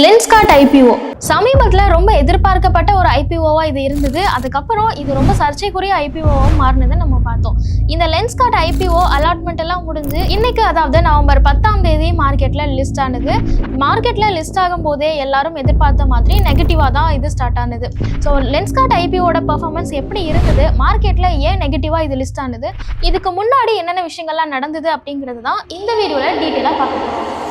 Lenskart IPO சமீபத்தில் ரொம்ப எதிர்பார்க்கப்பட்ட ஒரு ஐபிஓவாக இது இருந்தது. அதுக்கப்புறம் இது ரொம்ப சர்ச்சைக்குரிய ஐபிஓவாக மாறினதை நம்ம பார்த்தோம். இந்த லென்ஸ்கார்ட் ஐபிஓ அலாட்மெண்ட் எல்லாம் முடிஞ்சு இன்னைக்கு அதாவது நவம்பர் பத்தாம் தேதி மார்க்கெட்டில் லிஸ்ட் ஆனது. மார்க்கெட்டில் லிஸ்ட் ஆகும் போதே எல்லாரும் எதிர்பார்த்த மாதிரி நெகட்டிவாக தான் இது ஸ்டார்ட் ஆனது. ஸோ லென்ஸ்கார்ட் ஐபிஓட பர்ஃபார்மன்ஸ் எப்படி இருந்தது? மார்க்கெட்டில் ஏன் நெகட்டிவாக இது லிஸ்ட் ஆனது? இதுக்கு முன்னாடி என்னென்ன விஷயங்கள்லாம் நடந்தது அப்படிங்கிறது தான் இந்த வீடியோவில் டீட்டெயிலாக பார்க்க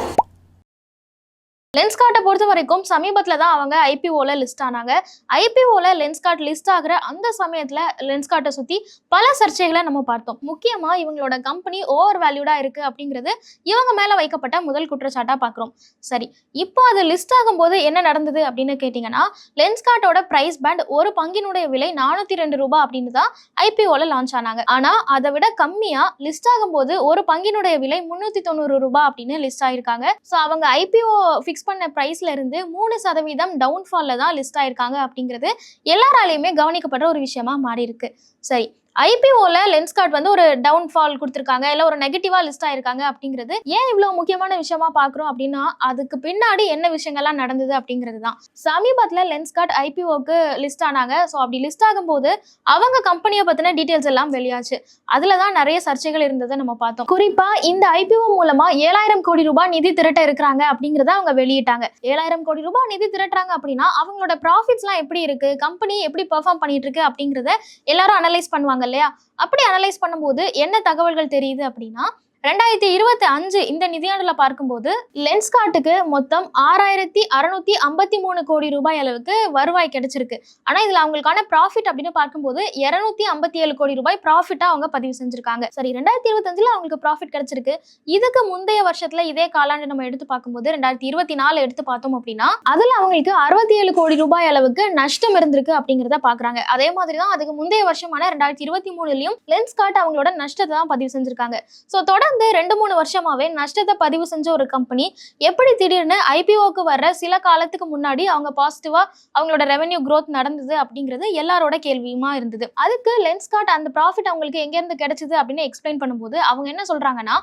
லென்ஸ்கார்ட்டை பொறுத்த வரைக்கும் சமீபத்தில் தான் அவங்க ஐபிஓவில் லிஸ்ட் ஆனாங்க. ஐபிஓவில் லென்ஸ்கார்ட் லிஸ்ட் ஆகிற அந்த சமயத்தில் லென்ஸ்கார்ட்டை சுற்றி பல சர்ச்சைகளை நம்ம பார்த்தோம். முக்கியமாக இவங்களோட கம்பெனி ஓவர் வேல்யூடாக இருக்குது அப்படிங்கிறது இவங்க மேலே வைக்கப்பட்ட முதல் குற்றச்சாட்டாக பார்க்குறோம். சரி இப்போ அது லிஸ்ட் ஆகும்போது என்ன நடந்தது அப்படின்னு கேட்டிங்கன்னா லென்ஸ்கார்ட்டோட ப்ரைஸ் பேண்ட் ஒரு பங்கினுடைய விலை நானூற்றி ரெண்டு ரூபாய் அப்படின்னு தான் ஐபிஓவில் லான்ச் ஆனாங்க. ஆனால் அதை விட கம்மியாக லிஸ்ட் ஆகும்போது ஒரு பங்கினுடைய விலை முந்நூற்றி தொண்ணூறு ரூபாய் அப்படின்னு லிஸ்ட் ஆயிருக்காங்க. ஸோ அவங்க ஐபிஓ ஃபிக்ஸ் பண்ண ப்ரைஸ்ல இருந்து மூணு சதவீதம் டவுன்ஃபாலில் தான் லிஸ்ட் ஆயிருக்காங்க அப்படிங்கிறது எல்லாராலையுமே கவனிக்கப்படுற ஒரு விஷயமா மாறி இருக்கு சரி ஐபிஓல லென்ஸ்கார்ட் வந்து ஒரு டவுன்ஃபால் கொடுத்துருக்காங்க. இல்லை ஒரு நெகட்டிவா லிஸ்ட் ஆயிருக்காங்க அப்படிங்கிறது. ஏன் இவ்வளோ முக்கியமான விஷயமா பார்க்குறோம் அப்படின்னா அதுக்கு பின்னாடி என்ன விஷயங்கள்லாம் நடந்தது அப்படிங்கிறது தான் சமீபத்தில் லென்ஸ்கார்ட் ஐபிஓக்கு லிஸ்ட் ஆனாங்க. ஸோ அப்படி லிஸ்ட் ஆகும்போது அவங்க கம்பெனியை பற்றின டீட்டெயில்ஸ் எல்லாம் வெளியாச்சு. அதில் தான் நிறைய சர்ச்சைகள் இருந்ததை நம்ம பார்த்தோம். குறிப்பா இந்த ஐபிஓ மூலமா ஏழாயிரம் கோடி ரூபாய் நிதி திரட்ட இருக்கிறாங்க அப்படிங்கிறத அவங்க வெளியிட்டாங்க. ஏழாயிரம் கோடி ரூபாய் நிதி திரட்டுறாங்க அப்படின்னா அவங்களோட ப்ராஃபிட்ஸ்லாம் எப்படி இருக்கு? கம்பெனி எப்படி பெர்ஃபார்ம் பண்ணிட்டு இருக்கு அப்படிங்கிறத எல்லாரும் அனலைஸ் பண்ணுவாங்க. இல்லையா? அப்படி அனலைஸ் பண்ணும்போது என்ன தகவல்கள் தெரியுது அப்படின்னா ரெண்டாயிரத்தி இருபத்தி அஞ்சு இந்த நிதியாண்டுல பார்க்கும்போது லென்ஸ்கார்ட்டுக்கு மொத்தம் ஆறாயிரத்தி அறுநூத்தி ஐம்பத்தி மூணு கோடி ரூபாய் அளவுக்கு வருவாய் கிடைச்சிருக்கு. ஆனா இதுல அவங்களுக்கான ப்ராஃபிட் அப்படின்னு பார்க்கும்போது இருநூத்தி ஐம்பத்தி ஏழு கோடி ரூபாய் ப்ராஃபிட்டா அவங்க பதிவு செஞ்சிருக்காங்க. சரி ரெண்டாயிரத்தி இருபத்தஞ்சுல அவங்களுக்கு ப்ராஃபிட் கிடைச்சிருக்கு. இதுக்கு முந்தைய வருஷத்துல இதே காலாண்டு நம்ம எடுத்து பார்க்கும்போது ரெண்டாயிரத்தி இருபத்தி நாலு எடுத்து பார்த்தோம் அப்படின்னா அதுல அவங்களுக்கு அறுபத்தி ஏழு கோடி ரூபாய் அளவுக்கு நஷ்டம் இருந்திருக்கு அப்படிங்கிறத பாக்குறாங்க அதே மாதிரி தான் அதுக்கு முந்தைய வருஷமான ரெண்டாயிரத்தி இருபத்தி மூணுலயும் லென்ஸ்கார்ட் அவங்களோட நஷ்டத்தை தான் பதிவு செஞ்சிருக்காங்க. ஸோ கடந்த ரெண்டு மூணு வருஷமாவே நஷ்டத்தை பதிவு செஞ்ச ஒரு கம்பெனி எப்படி திடீர்னு ஐபிஓக்கு வர்ற சில காலத்துக்கு முன்னாடி அவங்க பாசிட்டிவா அவங்களோட ரெவென்யூ க்ரோத் நடந்தது அப்படிங்கிறது எல்லாரோட கேள்வியுமா இருந்தது. அதுக்கு லென்ஸ்கார்ட் அந்த ப்ராஃபிட் அவங்களுக்கு எங்க இருந்து கிடைச்சது அப்படின்னு எக்ஸ்பிளைன் பண்ணும்போது அவங்க என்ன சொல்றாங்கன்னா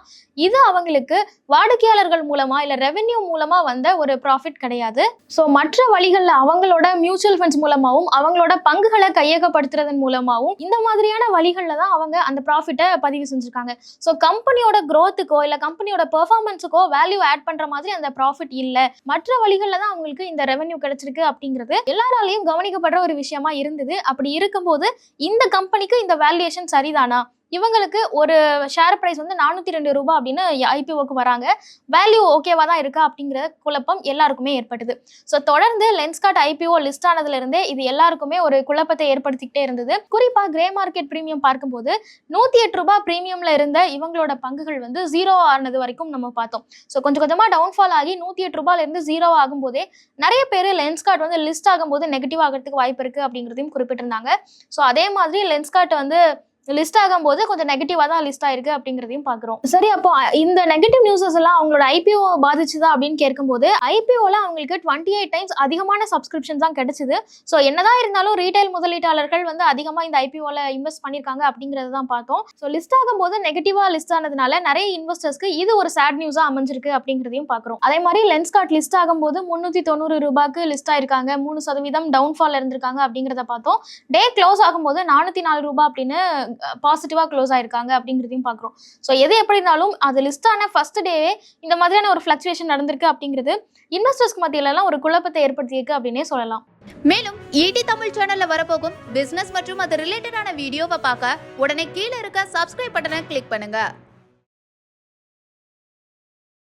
இது அவங்களுக்கு வாடிக்கையாளர்கள் மூலமா இல்ல ரெவென்யூ மூலமா வந்த ஒரு ப்ராஃபிட் கிடையாது. ஸோ மற்ற வழிகளில் அவங்களோட மியூச்சுவல் ஃபண்ட்ஸ் மூலமாகவும் அவங்களோட பங்குகளை கையகப்படுத்துறதன் மூலமாகவும் இந்த மாதிரியான வழிகளில் தான் அவங்க அந்த ப்ராஃபிட்டை பதிவு செஞ்சிருக்காங்க. ஸோ கம்பெனியோட கம்பெனியோட க்ரோத்துக்கோ இல்லை கம்பெனியோட பெர்ஃபார்மன்ஸுக்கோ வேல்யூ ஆட் பண்ணுற மாதிரி அந்த ப்ராஃபிட் இல்லை. மற்ற வழிகளில் தான் அவங்களுக்கு இந்த ரெவன்யூ கிடைச்சிருக்கு அப்படிங்கிறது எல்லாராலையும் கவனிக்கப்படுற ஒரு விஷயமா இருந்தது. அப்படி இருக்கும்போது இந்த கம்பெனிக்கு இந்த வேல்யூஷன் சரிதானா? இவங்களுக்கு ஒரு ஷேர் ப்ரைஸ் வந்து நானூற்றி ரெண்டு ரூபாய் அப்படின்னு ஐபிஓக்கு வராங்க. வேல்யூ ஓகேவா தான் இருக்கா அப்படிங்கிற குழப்பம் எல்லாருக்குமே ஏற்பட்டது. ஸோ தொடர்ந்து லென்ஸ்கார்ட் ஐபிஓ லிஸ்ட் ஆனதுல இருந்தே இது எல்லாருக்குமே ஒரு குழப்பத்தை ஏற்படுத்திக்கிட்டே இருந்தது. குறிப்பா கிரே மார்க்கெட் ப்ரீமியம் பார்க்கும்போது நூற்றி எட்டு ரூபாய் ப்ரீமியமில் இருந்த இவங்களோட பங்குகள் வந்து ஜீரோ ஆனது வரைக்கும் நம்ம பார்த்தோம். ஸோ கொஞ்சம் கொஞ்சமாக டவுன்ஃபால் ஆகி நூற்றி எட்டு ரூபாயில இருந்து ஜீரோ ஆகும்போதே நிறைய பேர் லென்ஸ்கார்ட் வந்து லிஸ்ட் ஆகும்போது நெகட்டிவ் ஆகிறதுக்கு வாய்ப்பு இருக்கு அப்படிங்கிறதையும் குறிப்பிட்டிருந்தாங்க. ஸோ அதே மாதிரி லென்ஸ்கார்ட் வந்து லிஸ்ட் ஆகும்போது கொஞ்சம் நெகட்டிவாக தான் லிஸ்ட் ஆயிருக்கு அப்படிங்கிறதையும் பார்க்குறோம். சரி அப்போ இந்த நெகட்டிவ் நியூஸஸ் எல்லாம் அவங்களோட ஐபிஓ பாதிச்சுதா அப்படின்னு கேட்கும்போது ஐபிஓல அவங்களுக்கு டுவெண்ட்டி எயிட் டைம்ஸ் அதிகமான சப்ஸ்கிரிப்ஷன் தான் கிடைச்சிது. ஸோ என்னதான் இருந்தாலும் ரீட்டைல் முதலீட்டாளர்கள் வந்து அதிகமாக இந்த ஐபிஓல இன்வெஸ்ட் பண்ணியிருக்காங்க அப்படிங்கிறது தான் பார்த்தோம். ஸோ லிஸ்ட் ஆகும்போது நெகட்டிவாக லிஸ்ட் ஆனதுனால நிறைய இன்வெஸ்டர்ஸ்க்கு இது ஒரு சேட் நியூஸாக அமைஞ்சிருக்கு அப்படிங்கிறதையும் பார்க்குறோம். அதே மாதிரி லென்ஸ்கார்ட் லிஸ்ட் ஆகும்போது முந்நூற்றி தொண்ணூறு ரூபாய்க்கு லிஸ்ட் ஆயிருக்காங்க. மூணு சதவீதம் டவுன்ஃபால் இருந்திருக்காங்க அப்படிங்கிறத பார்த்தோம். டே க்ளோஸ் ஆகும்போது நானூற்றி நாலு ரூபாய் அப்படின்னு பாசிட்டிவாக க்ளோஸ் ஆயிருக்காங்க அப்படிங்கிறதையும் பார்க்குறோம். ஸோ எது எப்படி இருந்தாலும் அது லிஸ்ட் ஆன ஃபர்ஸ்ட் டேவே இந்த மாதிரியான ஒரு ஃப்ளக்சுவேஷன் நடந்திருக்கு அப்படிங்கிறது இன்வெஸ்டர்ஸ்க்கு மத்தியிலலாம் ஒரு குழப்பத்தை ஏற்படுத்தியிருக்கு அப்படின்னே சொல்லலாம். மேலும் ஈடி தமிழ் சேனல்ல வரப்போகும் பிசினஸ் மற்றும் அது ரிலேட்டடான வீடியோவை பார்க்க உடனே கீழே இருக்க சப்ஸ்கிரைப் பட்டனை கிளிக் பண்ணுங்க.